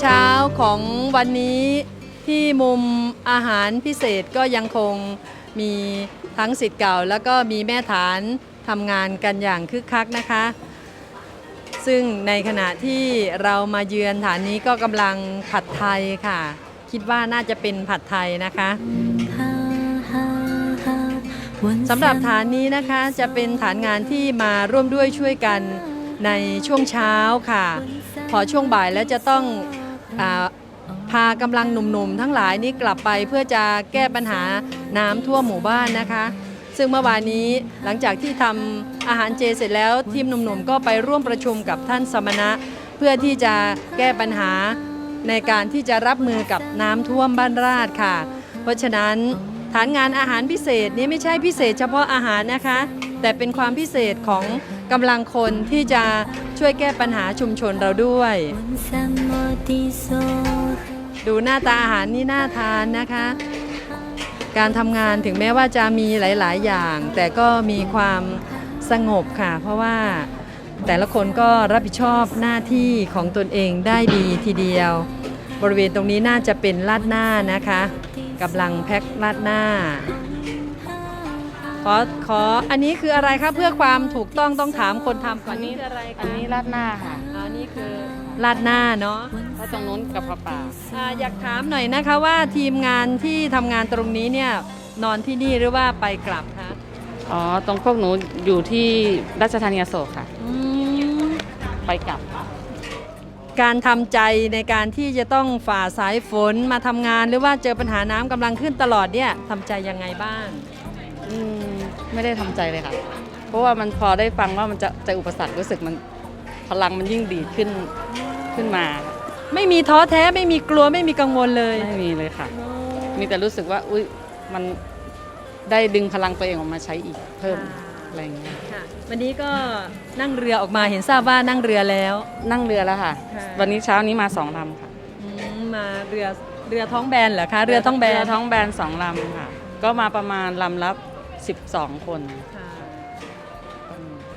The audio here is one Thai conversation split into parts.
เช้าของวันนี้ที่มุมอาหารพิเศษก็ยังคงมีทั้งสิทธิ์เก่า แล้วก็มีแม่ฐานทำงานกันอย่างคึกคักนะคะ ซึ่งในขณะที่เรามาเยือนฐานนี้ก็กำลังผัดไทยค่ะ คิดว่าน่าจะเป็นผัดไทยนะคะสำหรับฐานนี้นะคะจะเป็นฐานงานที่มาร่วมด้วยช่วยกันในช่วงเช้าค่ะ พอช่วงบ่ายแล้วจะต้อง พากำลังหนุ่มๆ ทั้งหลายนี่กลับไปเพื่อจะแก้ปัญหาน้ำท่วมหมู่บ้านนะคะ ซึ่งเมื่อวานนี้หลังจากที่ทำอาหารเจเสร็จแล้วทีมหนุ่มๆ ก็ไปร่วมประชุมกับท่านสมณะ เพื่อที่จะแก้ปัญหาในการที่จะรับมือกับน้ำท่วมบ้านราชค่ะ เพราะฉะนั้นฐานงานอาหารพิเศษนี้ไม่ใช่พิเศษเฉพาะอาหารนะคะ แต่เป็นความพิเศษของกำลังคนที่จะช่วยแก้ปัญหาชุมชนเราด้วย ดูหน้าตาอาหารนี่น่าทานนะคะ การทำงานถึงแม้ว่าจะมีหลาย ๆ อย่าง แต่ก็มีความสงบค่ะ เพราะว่าแต่ละคนก็รับผิดชอบหน้าที่ของตนเองได้ดีทีเดียว บริเวณตรงนี้น่าจะเป็นลาดหน้านะคะกำลังแพ็คลาดหน้า ขอขออันนี้คืออะไรคะเพื่อความถูกต้องต้องถามคนทำก่อนนี่คืออะไรคะอันนี้ราดหน้าค่ะอ๋อนี่คือลาดหน้าเนาะแล้วตรงนู้นกะเพราป่าอ่าอยากถามหน่อยนะคะว่าทีมงานที่ทำงานตรงนี้เนี่ยนอนที่นี่หรือว่าไปกลับคะอ๋อ ตรงพวกหนูอยู่ที่ราชธานีอโศกค่ะ อืมไปกลับ การทำใจในการที่จะต้องฝ่าสายฝนมาทำงาน หรือว่าเจอปัญหาน้ำกำลังขึ้นตลอดเนี่ยทำใจยังไงบ้าง อืม ไม่ได้ทำใจเลยค่ะ เพราะว่ามันพอได้ฟังว่ามันจะเจออุปสรรครู้สึกมันพลังมันยิ่งดีดขึ้นขึ้นมา ไม่มีท้อแท้ไม่มีกลัวไม่มีกังวลเลยไม่มีเลยค่ะ มีแต่รู้สึกว่าอุ้ยมันได้ดึงพลังตัวเองออกมาใช้อีกเพิ่มอะไรอย่างเงี้ยค่ะวันนี้ก็นั่งเรือออกมาเห็นทราบว่านั่งเรือแล้ว นั่งเรือแล้วค่ะค่ะวันนี้เช้านี้มาสองลำค่ะอืมมาเรือเรือท้องแบนเหรอคะเรือท้องแบเรืนอท้องแบนสองลำค่ะ ก็มาประมาณลำละ 12 คนค่ะ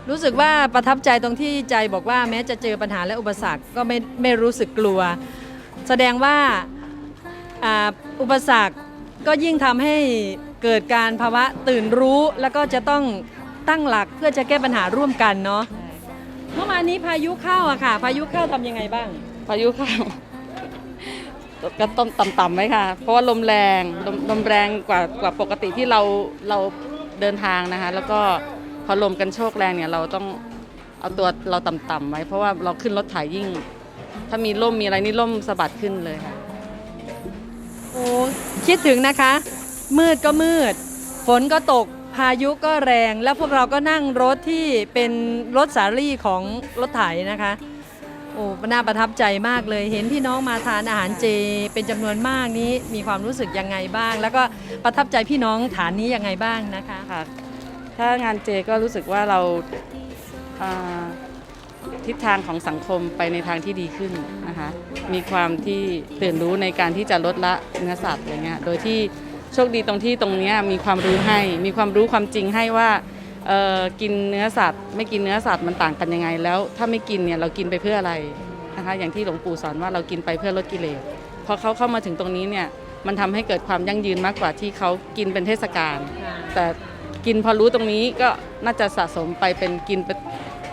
รู้สึกว่าประทับใจตรงที่ใจบอกว่าแม้จะเจอปัญหาและอุปสรรคก็ไม่ไม่รู้สึกกลัว แสดงว่าอ่าอุปสรรคก็ยิ่งทำให้เกิดการภาวะตื่นรู้ แล้วก็จะต้องตั้งหลักเพื่อจะแก้ปัญหาร่วมกันเนาะเมื่อวานนี้พายุเข้าอะค่ะ พายุเข้าทำยังไงบ้าง พายุเข้าก็ต้มต่ำๆไว้ค่ะ เพราะว่าลมแรงลมลมแรงกว่ากว่าปกติที่เราเรา เดินทางนะคะ แล้วก็พอลมกันโชกแรงเนี่ยเราต้องเอาตัวเราต่ำๆไว้ เพราะว่าเราขึ้นรถไถยิ่ง ถ้ามีร่มมีอะไรนี่ร่มสะบัดขึ้นเลยค่ะโอ้คิดถึงนะคะ มืดก็มืด ฝนก็ตกพายุก็แรง แล้วพวกเราก็นั่งรถที่เป็นรถสาลี่ของรถไถนะคะ โอ้น่าประทับใจมากเลย เห็นพี่น้องมาทานอาหารเจ เป็นจำนวนมากนี้มีความรู้สึกยังไงบ้าง แล้วก็ประทับใจพี่น้องฐานนี้ยังไงบ้างนะคะค่ะถ้างานเจก็รู้สึกว่าเราทิศทางของสังคมไปในทางที่ดีขึ้นนะคะมีความที่ตื่นรู้ในการที่จะลดละเนื้อสัตว์อะไรเงี้ยโดยที่โชคดีตรงที่ตรงเนี้ยมีความรู้ให้ มีความรู้ความจริงให้ว่า กินเนื้อสัตว์ ไม่กินเนื้อสัตว์มันต่างกันยังไง แล้วถ้าไม่กินเนี่ยเรากินไปเพื่ออะไรนะคะอย่างที่หลวงปู่สอนว่าเรากินไปเพื่อลดกิเลสพอเขาเข้ามาถึงตรงนี้เนี่ยมันทำให้เกิดความยั่งยืนมากกว่าที่เขากินเป็นเทศกาลแต่กินพอรู้ตรงนี้ก็น่าจะสะสมไปเป็นกินไป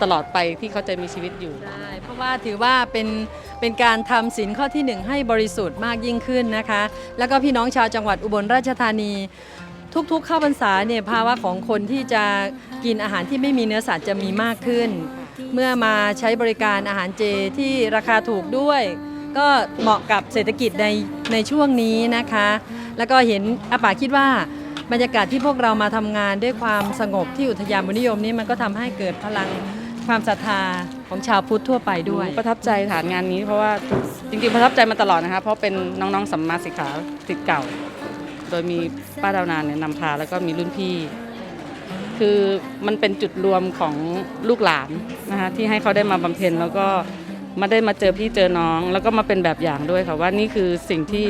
ตลอดไปที่เขาจะมีชีวิตอยู่ใช่เพราะว่าถือว่าเป็นเป็นการทำศีลข้อที่หนึ่งให้บริสุทธิ์มากยิ่งขึ้นนะคะ แล้วก็พี่น้องชาวจังหวัดอุบลราชธานี ทุกๆ เข้าพรรษาเนี่ยภาวะของคนที่จะกินอาหารที่ไม่มีเนื้อสัตว์จะมีมากขึ้น เมื่อมาใช้บริการอาหารเจที่ราคาถูกด้วย ก็เหมาะกับเศรษฐกิจในในช่วงนี้นะคะ แล้วก็เห็นอาป่าคิดว่าบรรยากาศที่พวกเรามาทำงานด้วยความสงบที่อุทยานบุญนิยมนี้มันก็ทำให้เกิดพลังความศรัทธาของชาวพุทธทั่วไปด้วย ประทับใจฐานงานนี้เพราะว่าจริงๆประทับใจมาตลอดนะคะเพราะเป็นน้องๆสัมมาสิกขาสิทธิ์เก่า โดยมีป้าดาวนานเนี่ยนำพาแล้วก็มีรุ่นพี่ คือมันเป็นจุดรวมของลูกหลานนะคะที่ให้เขาได้มาบำเพ็ญแล้วก็มาได้มาเจอพี่เจอน้อง แล้วก็มาเป็นแบบอย่างด้วยค่ะว่านี่คือสิ่งที่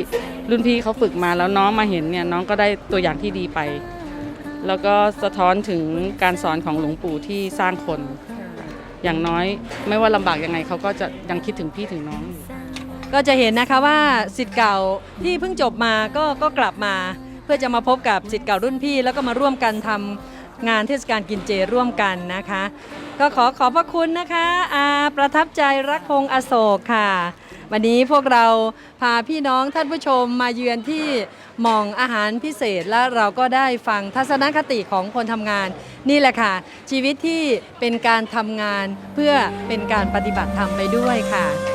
รุ่นพี่เขาฝึกมาแล้วน้องมาเห็นเนี่ยน้องก็ได้ตัวอย่างที่ดีไป แล้วก็สะท้อนถึงการสอนของหลวงปู่ที่สร้างคน อย่างน้อยไม่ว่าลำบากยังไงเขาก็จะยังคิดถึงพี่ถึงน้องอยู่ ก็จะเห็นนะคะว่าสิทธิ์เก่าที่เพิ่งจบมาก็ก็กลับมา เพื่อจะมาพบกับสิทธิ์เก่ารุ่นพี่ แล้วก็มาร่วมกันทำงานเทศกาลกินเจร่วมกันนะคะ ก็ขอขอบพระคุณนะคะอาประทับใจรักพงษ์อโศกค่ะ วันนี้พวกเราพาพี่น้องท่านผู้ชมมาเยือนที่หมองอาหารพิเศษและเราก็ได้ฟังทัศนคติของคนทำงาน นี่แหละค่ะ ชีวิตที่เป็นการทำงานเพื่อเป็นการปฏิบัติธรรมไปด้วยค่ะ